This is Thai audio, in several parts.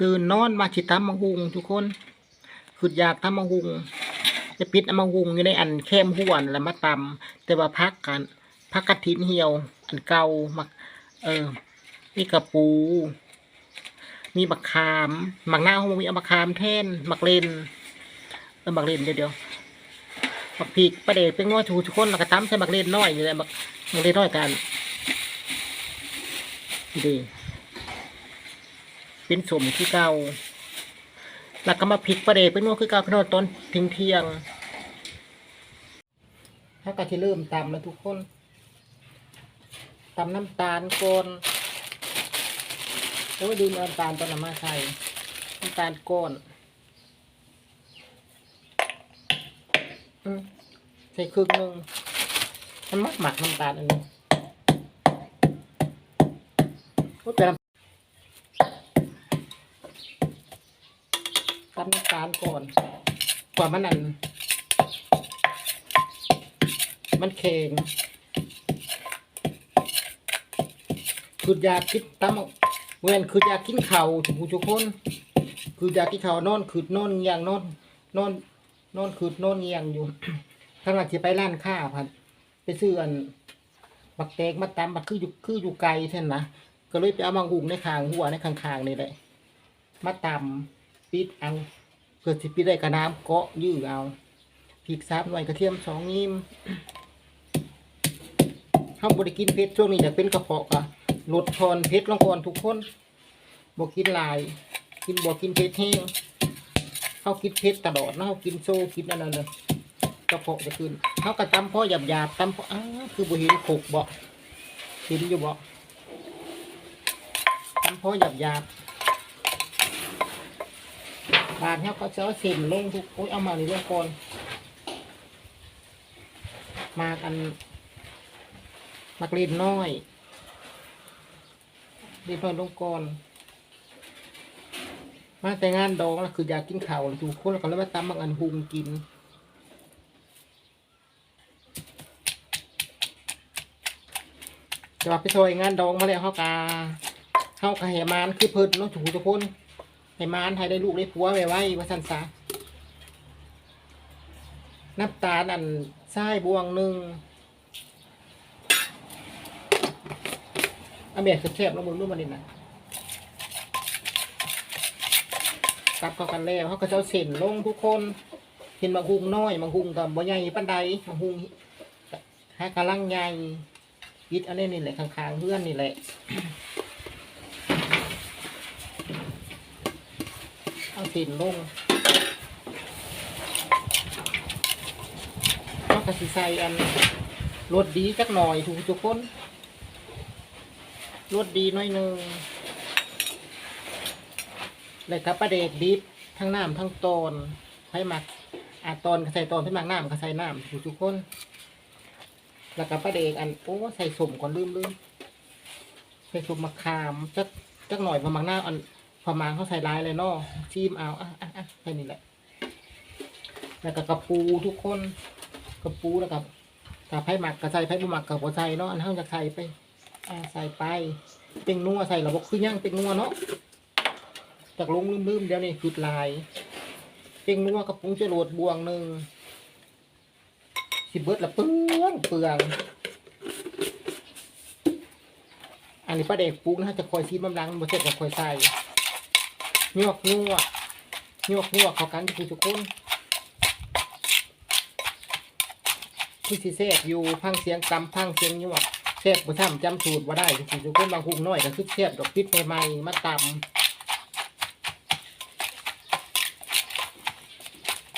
ตื่นนอนมาชิตามมังหุงทุกคนคืออยากทำมังหุงจะปิดมังหุงอยู่ในอันแคมห้วนแล้วมาตำแต่ว่าพักกันพักกระถินเหี่ยว อันเก่ามักเออมีกระปู มีบักขามบักหน้าวมีเอาบักขามแท่นบักเลนเออบักเลนเดี๋ยวเดี๋ยวบักพีกประเดชเป็นง้อถูทุกคนแล้วก็ตำใส่บักเลนน้อยอยู่เลยบักบักเลนน้อยกันดี เป็นสมที่เก่าแล้วก็มาพริกประเดเป็นว่าคือเก่าขนมต้นทิ้งเที่ยงถ้าก็จะเริ่มตำแล้วทุกคนตำน้ำตาลก่อนโอ้ยดูน้ำตาลตอนน้ำมาใส่น้ำตาลก้อนใส่ครึ่งนึ่งมันมักหมักน้ำตาลอันนี้โอ้ยแต่น้ ตำน้ำตาลก่อน กว่ามันนั่นมันเค็งคืออยากคิดตำเว้นคืออยากกินข้าทุกผู้ทุกคน คืออยากกินข้านอนคืดนอนเงียงนอนนอนนอนคืดนอนเงียงอยู่ถ้าเราจะไปร้านข้าพันไปซื้ออันบักแตกมาตำบักคืออยู่คืออยู่ไกลเท่นนะก็เลยไปเอามาหุงในคางหัวในคางๆนี่แหละมาตำ ปิดเอาเกิดสิปิดได้กระน้ำเกาะยื้อเอาพริกซับหน่อยกระเทียมสองนิ้มห้ามบริกินเผ็ดช่วงนี้อยากเป็นกระเพาะกะลดทอนเผ็ดลงก่อนทุกคนบอกกินลาย กินบอกกินเผ็ดแห้งเขากินเผ็ดตลอดนะเขากินโซ่กินอะไรเลยกระเพาะจะขึ้นเขากระตำพ่อหยาบหยาบๆตำพ่ออ้าคือบ่ห็นขกบ่เห็นอยู่บ่ตำพ่อหยาบหยาบ บานเขาก็จะเอาเส้นลงทุกโอ้ยเอามาในเรื่องก่อนมากันนักเรียนน้อยเรียนน้อยลงก่อนมาแต่งานดองแล้วคืออยากกินข้าวล้วทุกคนแล้วก็เลยมาตำบางอันหุงกินจะไปซอยงานดองมาแล้วเขากาเขากะเหมานคือเพิ่นเนาะถูกทุกคน ให้มานให้ได้ลูกได้ผัวไว้ไว้ว่าสันซะน้ำตาลอันทรายบวงหนึ่งอาเบียดแคบๆแล้วมึงรู้มันนี่นะตับเข้ากันแล้วเขาก็จะเอาเส้นลงทุกคนเห็นบางหุงน้อยบางหุงกับบ่ใหญ่ปันใดบางหุงให้กำลังใหญ่ยิดอันนี้นี่แหละข้างๆเพื่อนนี่แหละ เอาสินลงก็กระสิใส่อันรสดีจักหน่อยทุกทุกคนรสดีน้อยหนึ่งแล้วก็ประเด็กดิบทั้งน้ำทั้งตอนให้หมักอาตอนก็ใส่ตอนให้หมักน้ำก็ใส่น้ำทุกทุกคน แล้วก็ประเด็กอันโอ้ใส่สมก่อนลืมลืมใส่สมมะขามจักจักหน่อยพอหมักหน้าอัน พอมาเขาใส่ลายเลยเนาะชิมเอาอะอะอะแค่นี้แหละ แล้วก็กระปูทุกคนกระปูแล้วกับถ้าไผ่หมักก็ใส่ไผ่บุหมักกับหัวใส่เนาะอันเท่าจะใส่ไปอ่าใส่ไปเป็นนัวใส่ระบบคือย่างเป็นนัวเนาะจากลงลืมๆเดี๋ยวนี้คือลายเป็นนัวกระปุงจะโหลดบวงหนึ่งสิเบิดละเปลืองเปลืองอันนี้ป้าเด็กปรุงนะจะคอยซีบำลังมันเสร็จก็คอยใส่ งวกงวกงวกงวกเขากันคือทุกคนคือสิเซฟอยู่พังเสียงกำพังเสียงงวกเซฟบ่ทำจำสูตรว่าได้คือทุกคนบางคุงน้อยก็คือเซฟดอกพิษใหม่ๆมาตำ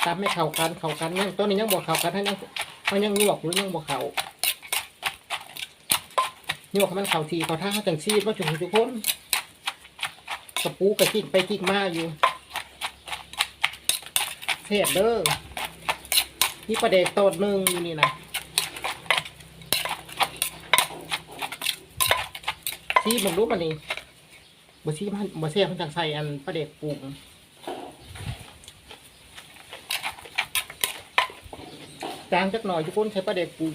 ตำให้เข้ากันเข้ากันยังตัวนี้ยังบ่เข้ากันให้ยังมันยังงวกหรือยังบ่เข้างวกมันเข้าทีเขาท่าเขาจังซีดว่าทุกคน ระปูกระจิกไปจิกมาอยู่เทศเด้อนี่ประเด็กตดหนึ่งอยู่นี่นะชี้ผมรู้มันนี่บ่ชี้มันบ่เสียมันจากใส่อันประเด็กปรุงจางจักหน่อยทุกคนใช้ประเด็กปรุง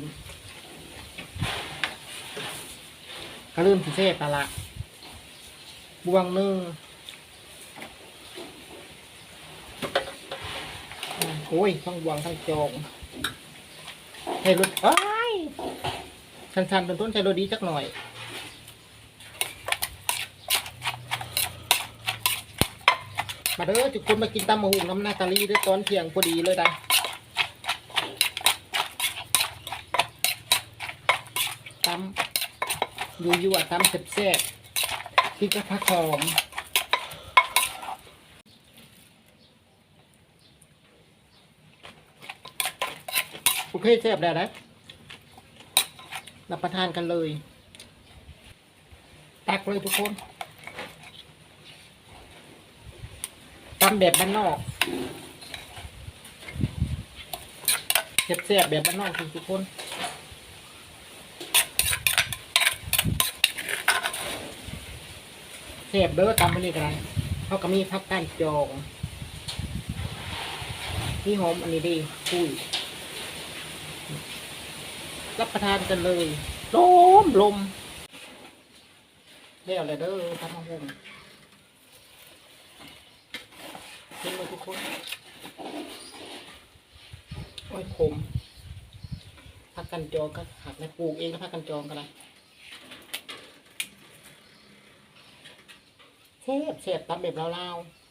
ก็เริ่มสิเทศตะละบวงหนึ่ง โอ้ยทั้งวางทั้งจองให้รถไอ้ายชันๆเป็นต้นใช้รถดีจักหน่อยมาเด้อทุกคนมากินตำมะฮุงน้ำนาตาลีด้วยตอนเที่ยงพอดีเลยได้ตำยู่อยู่ๆอะตำแซ่บที่กระพักหอม เคแซ่บแล้วนะรับประทานกันเลย ตักเลยทุกคนตำแบบบ้านนอกแซ่บๆแบบบ้านนอกทุกคนแซ่บเด้อตำไปนี่กันเขาก็มีพักกานจองนี่หอมอันนี้ดีคุย รับประทานกันเลยลมลมแล้วเลยเด้อทำมาหงกินเลยทุกคนโอ้ยขมพักกันจองก็หักในปลูกเองแล้วพักกันจองกันเลยเสียบเสียบตำแบบลาวๆ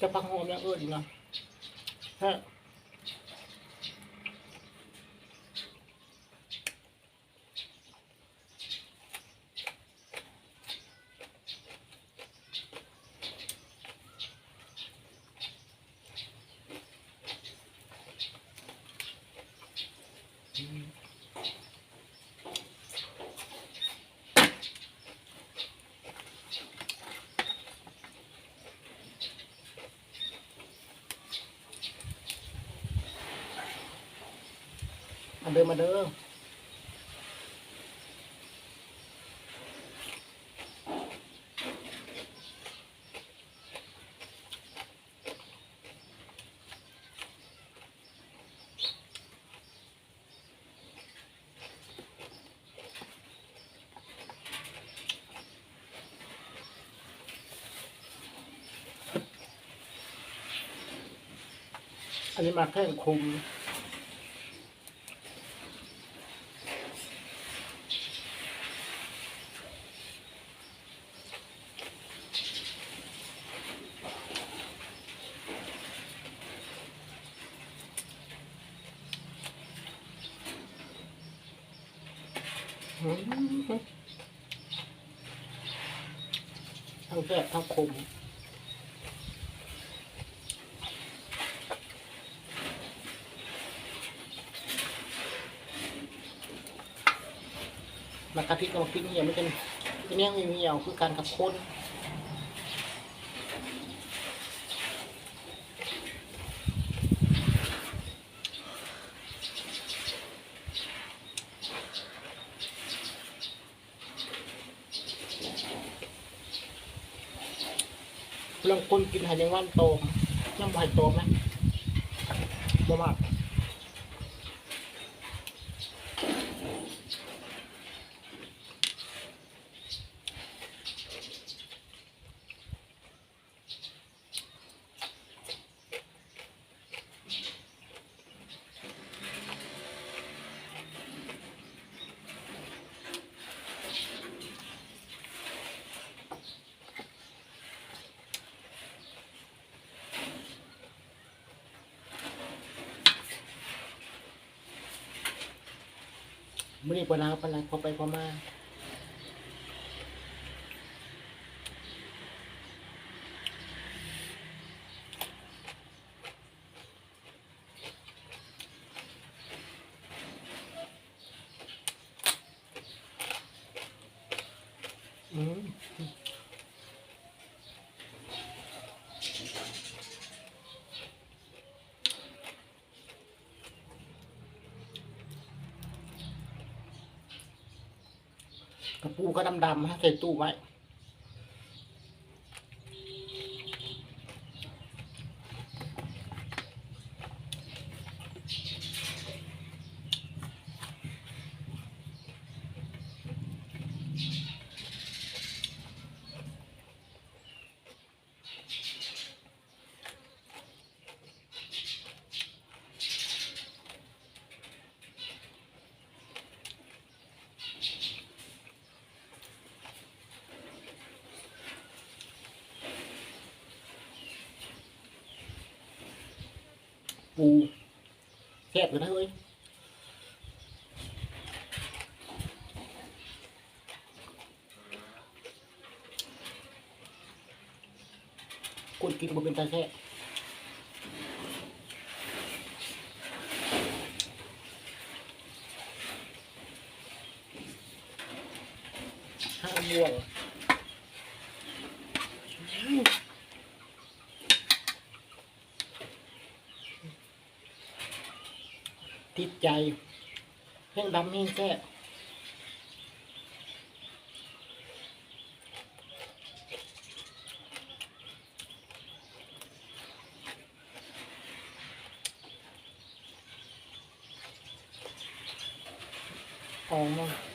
จะพักหอมอย่างอื่นนะฮะมาเดินมาเด้ออันนี้มาแค่คุม ทั้งแซ่บทั้งคมมากะทิกับมะพริกเนี่ยมันเป็นเป็นเนี้ยมีเหี่ยวคือการกับคน ลองคนกินหายังวันโตมน้ำหายโตมนะบ่มาก ม่ได้ปวดร่างปวดหลังพอไปพอมาอืม กระปูก็ดำๆให้ใส่ตู้ไว้ ปูแซ่บอยู่นะเฮ้ยคนกินบ่เป็นตาแซ่บห้าม่วงอืม ติดใจแห้งดำแห้งแก่ออกมา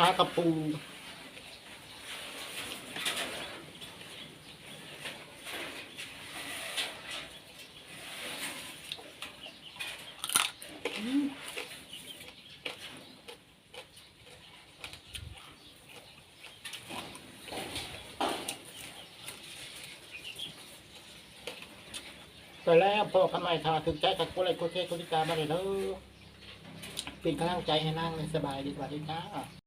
หากระปูอืมไปแล้วพอกันใหม่ค่ะถึงใจกับโคเลโคเทโคติกามาเลยเด้อเป็นกำลังใจให้นั่งเลยสบายดีกว่าดีจ้า